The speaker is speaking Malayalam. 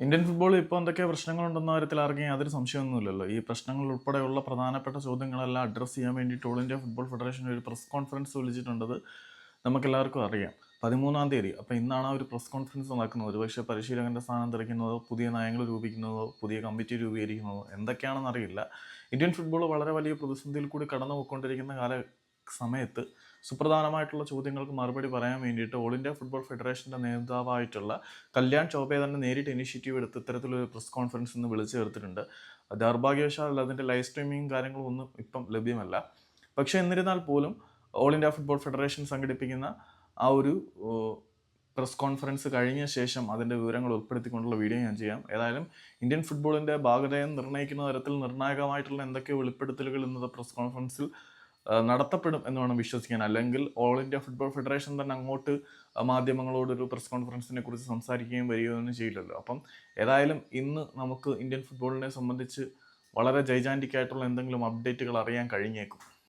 ഇന്ത്യൻ ഫുട്ബോളിൽ ഇപ്പോൾ എന്തൊക്കെ പ്രശ്നങ്ങളുണ്ടെന്ന കാര്യത്തിൽ ആർക്കും യാതൊരു സംശയമൊന്നുമില്ലല്ലോ. ഈ പ്രശ്നങ്ങൾ ഉൾപ്പെടെയുള്ള പ്രധാനപ്പെട്ട ചോദ്യങ്ങളെല്ലാം അഡ്രസ്സ് ചെയ്യാൻ വേണ്ടിയിട്ട് ഓൾ ഇന്ത്യ ഫുട്ബോൾ ഫെഡറേഷൻ ഒരു പ്രസ് കോൺഫറൻസ് വിളിച്ചിട്ടുണ്ടത് നമുക്കെല്ലാവർക്കും അറിയാം. പതിമൂന്നാം തീയതി. അപ്പോൾ ഇന്നാണ് ആ ഒരു പ്രസ് കോൺഫറൻസ് നടക്കുന്നത്. ഒരുപക്ഷെ പരിശീലകന്റെ സ്ഥാനം തിരിക്കുന്നതോ പുതിയ നയങ്ങൾ രൂപിക്കുന്നതോ പുതിയ കമ്മിറ്റി രൂപീകരിക്കുന്നതോ എന്തൊക്കെയാണെന്ന് അറിയില്ല. ഇന്ത്യൻ ഫുട്ബോൾ വളരെ വലിയ പ്രതിസന്ധിയിൽ കൂടി കടന്നു പോയിക്കൊണ്ടിരിക്കുന്ന കാല സമയത്ത് സുപ്രധാനമായിട്ടുള്ള ചോദ്യങ്ങൾക്ക് മറുപടി പറയാൻ വേണ്ടിയിട്ട് ഓൾ ഇന്ത്യ ഫുട്ബോൾ ഫെഡറേഷന്റെ നേതാവായിട്ടുള്ള കല്യാൺ ചോബെ തന്നെ നേരിട്ട് ഇനിഷ്യേറ്റീവ് എടുത്ത് ഇത്തരത്തിലൊരു പ്രസ് കോൺഫറൻസ് ഇന്ന് വിളിച്ചു ചേർത്തിട്ടുണ്ട്. ദൗർഭാഗ്യവശാൽ അതിന്റെ ലൈവ് സ്ട്രീമിംഗ് കാര്യങ്ങളും ഒന്നും ഇപ്പം ലഭ്യമല്ല. പക്ഷേ എന്നിരുന്നാൽ പോലും ഓൾ ഇന്ത്യ ഫുട്ബോൾ ഫെഡറേഷൻ സംഘടിപ്പിക്കുന്ന ആ ഒരു പ്രസ് കോൺഫറൻസ് കഴിഞ്ഞ ശേഷം അതിന്റെ വിവരങ്ങൾ ഉൾപ്പെടുത്തിക്കൊണ്ടുള്ള വീഡിയോ ഞാൻ ചെയ്യാം. ഏതായാലും ഇന്ത്യൻ ഫുട്ബോളിന്റെ ഭാഗതയം നിർണയിക്കുന്ന തരത്തിൽ നിർണായകമായിട്ടുള്ള എന്തൊക്കെ വെളിപ്പെടുത്തലുകൾ ഇന്നത്തെ പ്രസ് കോൺഫറൻസിൽ നടത്തപ്പെടും എന്ന് വേണം വിശ്വസിക്കാൻ. അല്ലെങ്കിൽ ഓൾ ഇന്ത്യ ഫുട്ബോൾ ഫെഡറേഷൻ തന്നെ അങ്ങോട്ട് മാധ്യമങ്ങളോട് ഒരു പ്രസ് കോൺഫറൻസിനെ കുറിച്ച് സംസാരിക്കുകയും വരികയൊന്നും ചെയ്യില്ലല്ലോ. അപ്പം ഏതായാലും ഇന്ന് നമുക്ക് ഇന്ത്യൻ ഫുട്ബോളിനെ സംബന്ധിച്ച് വളരെ ജൈജാന്റിക് ആയിട്ടുള്ള എന്തെങ്കിലും അപ്ഡേറ്റുകൾ അറിയാൻ കഴിഞ്ഞേക്കും.